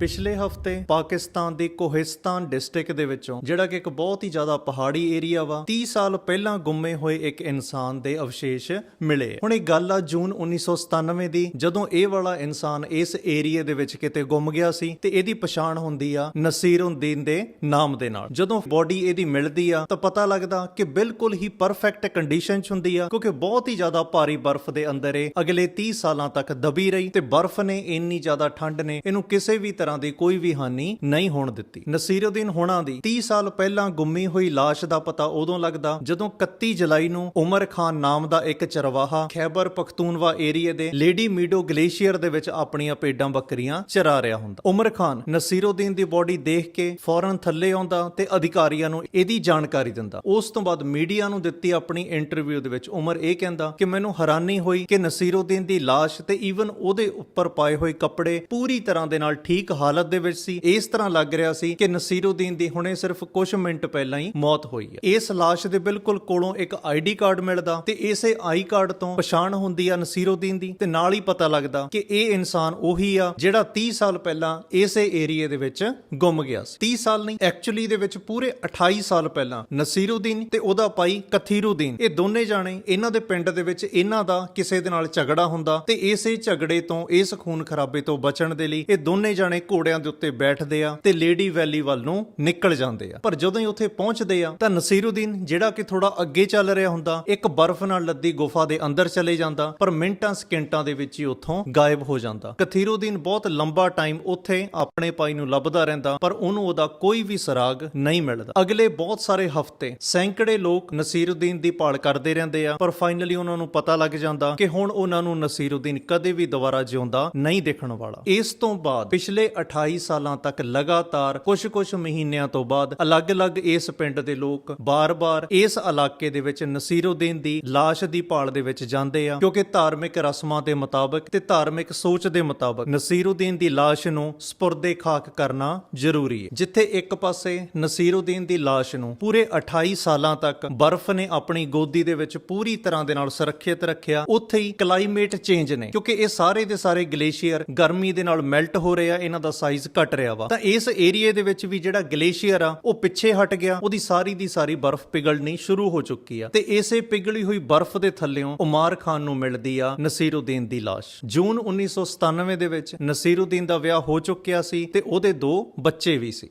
ਪਿਛਲੇ ਹਫ਼ਤੇ ਪਾਕਿਸਤਾਨ ਦੀ ਕੋਹਿਸਤਾਨ ਡਿਸਟ੍ਰਿਕਟ ਦੇ ਵਿੱਚੋਂ, ਜਿਹੜਾ ਕਿ ਇੱਕ ਬਹੁਤ ਹੀ ਜ਼ਿਆਦਾ ਪਹਾੜੀ ਏਰੀਆ ਵਾ 30 ਸਾਲ ਪਹਿਲਾਂ ਗੁੰਮੇ ਹੋਏ ਇੱਕ ਇਨਸਾਨ ਦੇ ਅਵਸ਼ੇਸ਼ ਮਿਲੇ। ਹੁਣ ਇਹ ਗੱਲ ਆ ਜੂਨ 1997 ਦੀ, ਜਦੋਂ ਇਹ ਵਾਲਾ ਇਨਸਾਨ ਇਸ ਏਰੀਆ ਦੇ ਵਿੱਚ ਕਿਤੇ ਗੁੰਮ ਗਿਆ ਸੀ, ਤੇ ਇਹਦੀ ਪਛਾਣ ਹੁੰਦੀ ਆ ਨਸੀਰਉদ্ਦੀਨ ਦੇ ਨਾਮ ਦੇ ਨਾਲ। ਜਦੋਂ ਬੋਡੀ ਇਹਦੀ ਮਿਲਦੀ ਆ, ਤਾਂ ਪਤਾ ਲੱਗਦਾ ਕਿ ਬਿਲਕੁਲ ਹੀ ਪਰਫੈਕਟ ਕੰਡੀਸ਼ਨ 'ਚ ਹੁੰਦੀ ਆ, ਕਿਉਂਕਿ ਬਹੁਤ ਹੀ ਜ਼ਿਆਦਾ ਭਾਰੀ ਬਰਫ਼ ਦੇ ਅੰਦਰ ਇਹ ਅਗਲੇ 30 ਸਾਲਾਂ ਤੱਕ ਦਬੀ ਰਹੀ, ਤੇ ਬਰਫ਼ ਨੇ ਇੰਨੀ ਜ਼ਿਆਦਾ ਠੰਡ ਨੇ, ਇਹਨੂੰ ਕਿਸੇ ਵੀ ਤਰ੍ਹਾਂ ਤਰ੍ਹਾਂ ਦੀ ਕੋਈ ਵੀ ਹਾਨੀ ਨਹੀਂ ਹੋਣ ਦਿੱਤੀ। ਨਸੀਰਉਦੀਨ ਹੋਣਾ ਦੀ 30 ਸਾਲ ਪਹਿਲਾਂ ਗੁੰਮੀ ਹੋਈ লাশ ਦਾ ਪਤਾ ਉਦੋਂ ਲੱਗਦਾ ਜਦੋਂ 31 ਜੁਲਾਈ ਨੂੰ ਉਮਰ ਖਾਨ ਨਾਮ ਦਾ ਇੱਕ ਚਰਵਾਹਾ ਖੈਬਰ ਪਖਤੂਨਵਾ ਏਰੀਏ ਦੇ ਲੇਡੀ ਮੀਡੋ ਗਲੇਸ਼ੀਅਰ ਦੇ ਵਿੱਚ ਆਪਣੀਆਂ ਪੇਡਾਂ ਬੱਕਰੀਆਂ ਚਰਾ ਰਿਹਾ ਹੁੰਦਾ। ਉਮਰ ਖਾਨ ਨਸੀਰਉਦੀਨ ਦੀ ਬੋਡੀ ਦੇਖ ਕੇ ਫੌਰਨ ਥੱਲੇ ਆਉਂਦਾ ਤੇ ਅਧਿਕਾਰੀਆਂ ਨੂੰ ਇਹਦੀ ਜਾਣਕਾਰੀ ਦਿੰਦਾ। ਉਸ ਤੋਂ ਬਾਅਦ ਮੀਡੀਆ ਨੂੰ ਦਿੱਤੀ ਆਪਣੀ ਇੰਟਰਵਿਊ ਦੇ ਵਿੱਚ ਉਮਰ ਇਹ ਕਹਿੰਦਾ ਕਿ ਮੈਨੂੰ ਹੈਰਾਨੀ ਹੋਈ ਕਿ ਨਸੀਰਉਦੀਨ ਦੀ লাশ ਤੇ ਈਵਨ ਉਹਦੇ ਉੱਪਰ ਪਾਏ ਹੋਏ ਕੱਪੜੇ ਪੂਰੀ ਤਰ੍ਹਾਂ ਦੇ ਨਾਲ ਠੀਕ ਹਾਲਤ ਦੇ ਵਿੱਚ ਸੀ, ਇਸ ਤਰ੍ਹਾਂ ਲੱਗ ਰਿਹਾ ਸੀ ਕਿ ਨਸੀਰਉਦੀਨ ਦੀ ਹੁਣੇ ਸਿਰਫ ਕੁਝ ਮਿੰਟ ਪਹਿਲਾਂ ਹੀ ਮੌਤ ਹੋਈ ਹੈ। ਇਸ ਲਾਸ਼ ਦੇ ਬਿਲਕੁਲ ਕੋਲੋਂ ਇੱਕ ਆਈਡੀ ਕਾਰਡ ਮਿਲਦਾ ਤੇ ਇਸੇ ਆਈ ਕਾਰਡ ਤੋਂ ਪਛਾਣ ਹੁੰਦੀ ਆ ਨਸੀਰਉਦੀਨ ਦੀ ਤੇ ਨਾਲ ਹੀ ਪਤਾ ਲੱਗਦਾ ਕਿ ਇਹ ਇਨਸਾਨ ਉਹੀ ਆ ਜਿਹੜਾ 30 ਸਾਲ ਪਹਿਲਾਂ ਇਸੇ ਏਰੀਆ ਦੇ ਵਿੱਚ ਗੁੰਮ ਗਿਆ ਸੀ। 30 ਸਾਲ ਨਹੀਂ ਐਕਚੁਅਲੀ ਦੇ ਵਿੱਚ ਪੂਰੇ 28 ਸਾਲ ਪਹਿਲਾਂ ਨਸੀਰਉਦੀਨ ਤੇ ਉਹਦਾ ਭਾਈ ਕਥੀਰਉਦੀਨ ਇਹ ਦੋਨੇ ਜਾਣੇ ਇਹਨਾਂ ਦੇ ਪਿੰਡ ਦੇ ਵਿੱਚ ਇਹਨਾਂ ਦਾ ਕਿਸੇ ਦੇ ਨਾਲ ਝਗੜਾ ਹੁੰਦਾ ਤੇ ਇਸੇ ਝਗੜੇ ਤੋਂ ਇਸ ਖੂਨ ਖਰਾਬੇ ਤੋਂ ਬਚਣ ਦੇ ਲਈ ਇਹ ਦੋਨੇ ਜਾਣੇ ਘੋੜਿਆਂ ਦੇ ਉੱਤੇ ਬੈਠਦੇ ਆ ਤੇ ਲੇਡੀ ਵੈਲੀ ਵੱਲ ਨੂੰ ਨਿਕਲ ਜਾਂਦੇ ਆ। ਪਰ ਜਦੋਂ ਹੀ ਉੱਥੇ ਪਹੁੰਚਦੇ ਆ, ਤਾਂ ਨਸੀਰੁਦੀਨ, ਜਿਹੜਾ ਕਿ ਥੋੜਾ ਅੱਗੇ ਚੱਲ ਰਿਹਾ ਹੁੰਦਾ, ਇੱਕ ਬਰਫ਼ ਨਾਲ ਲੱਦੀ ਗੁਫਾ ਦੇ ਅੰਦਰ ਚਲੇ ਜਾਂਦਾ, ਪਰ ਮਿੰਟਾਂ, ਸਕਿੰਟਾਂ ਦੇ ਵਿੱਚ ਹੀ ਉੱਥੋਂ ਗਾਇਬ ਹੋ ਜਾਂਦਾ। ਕਥੀਰੁਦੀਨ ਬਹੁਤ ਲੰਬਾ ਟਾਈਮ ਉੱਥੇ ਆਪਣੇ ਪਾਈ ਨੂੰ ਲੱਭਦਾ ਰਹਿੰਦਾ, ਪਰ ਉਹਨੂੰ ਉਹਦਾ ਕੋਈ ਵੀ ਸਰਾਗ ਨਹੀਂ ਮਿਲਦਾ। ਅਗਲੇ ਬਹੁਤ ਸਾਰੇ ਹਫ਼ਤੇ ਸੈਂਕੜੇ ਲੋਕ ਨਸੀਰੁਦੀਨ ਦੀ ਭਾਲ ਕਰਦੇ ਰਹਿੰਦੇ ਆ, ਪਰ ਫਾਈਨਲੀ ਉਹਨਾਂ ਨੂੰ ਪਤਾ ਲੱਗ ਜਾਂਦਾ ਕਿ ਹੁਣ ਉਹਨਾਂ ਨੂੰ ਨਸੀਰੁਦੀਨ ਕਦੇ ਵੀ ਦੁਬਾਰਾ ਜਿਉਂਦਾ ਨਹੀਂ ਦੇਖਣ ਵਾਲਾ। ਇਸ ਤੋਂ ਬਾਅਦ ਪਿਛਲੇ 28 ਸਾਲਾਂ ਤੱਕ ਲਗਾਤਾਰ ਕੁਝ-ਕੁਝ ਮਹੀਨਿਆਂ ਤੋਂ ਬਾਅਦ ਅਲੱਗ-ਅਲੱਗ ਇਸ ਪਿੰਡ ਦੇ ਲੋਕ ਬਾਰ-ਬਾਰ ਇਸ ਇਲਾਕੇ ਦੇ ਵਿੱਚ ਨਸੀਰਉਦੀਨ ਦੀ লাশ ਦੀ ਭਾਲ ਦੇ ਵਿੱਚ ਜਾਂਦੇ ਆ, ਕਿਉਂਕਿ ਧਾਰਮਿਕ ਰਸਮਾਂ ਦੇ ਮੁਤਾਬਕ ਤੇ ਧਾਰਮਿਕ ਸੋਚ ਦੇ ਮੁਤਾਬਕ ਨਸੀਰਉਦੀਨ ਦੀ লাশ ਨੂੰ ਸਪੁਰਦੇ ਖਾਕ ਕਰਨਾ ਜ਼ਰੂਰੀ ਹੈ। ਜਿੱਥੇ ਇੱਕ ਪਾਸੇ ਨਸੀਰਉਦੀਨ ਦੀ ਲਾਸ਼ ਨੂੰ ਪੂਰੇ 28 ਸਾਲਾਂ ਤੱਕ ਬਰਫ਼ ਨੇ ਆਪਣੀ ਗੋਦੀ ਦੇ ਵਿੱਚ ਪੂਰੀ ਤਰ੍ਹਾਂ ਦੇ ਨਾਲ ਸੁਰੱਖਿਅਤ ਰੱਖਿਆ, ਉੱਥੇ ਹੀ ਕਲਾਈਮੇਟ ਚੇਂਜ ਨੇ, ਕਿਉਂਕਿ ਇਹ ਸਾਰੇ ਦੇ ਸਾਰੇ ਗਲੇਸ਼ੀਅਰ ਗਰਮੀ ਦੇ ਨਾਲ ਮੈਲਟ ਹੋ ਰਹੇ ਆ, ਇਹਨਾਂ ਦਾ ਸਾਈਜ਼ ਘਟ ਰਿਹਾ ਵਾ। ਤਾਂ ਇਸ ਏਰੀਏ ਦੇ ਵਿੱਚ ਵੀ ਜਿਹੜਾ ਗਲੇਸ਼ੀਅਰ ਆ, ਉਹ ਪਿੱਛੇ ਹਟ ਗਿਆ। ਉਹਦੀ ਸਾਰੀ ਦੀ ਸਾਰੀ ਬਰਫ਼ ਪਿਘਲਣੀ ਸ਼ੁਰੂ ਹੋ ਚੁੱਕੀ ਆ। ਤੇ ਇਸੇ ਪਿਘਲੀ ਹੋਈ ਬਰਫ਼ ਦੇ ਥੱਲੇੋਂ ਉਮਾਰ ਖਾਨ ਨੂੰ ਮਿਲਦੀ ਆ ਨਸੀਰਉদ্ਦੀਨ ਦੀ ਲਾਸ਼। ਜੂਨ 1997 ਦੇ ਵਿੱਚ ਨਸੀਰਉদ্ਦੀਨ ਦਾ ਵਿਆਹ ਹੋ ਚੁੱਕਿਆ ਸੀ ਤੇ ਉਹਦੇ ਦੋ ਬੱਚੇ ਵੀ ਸੀ।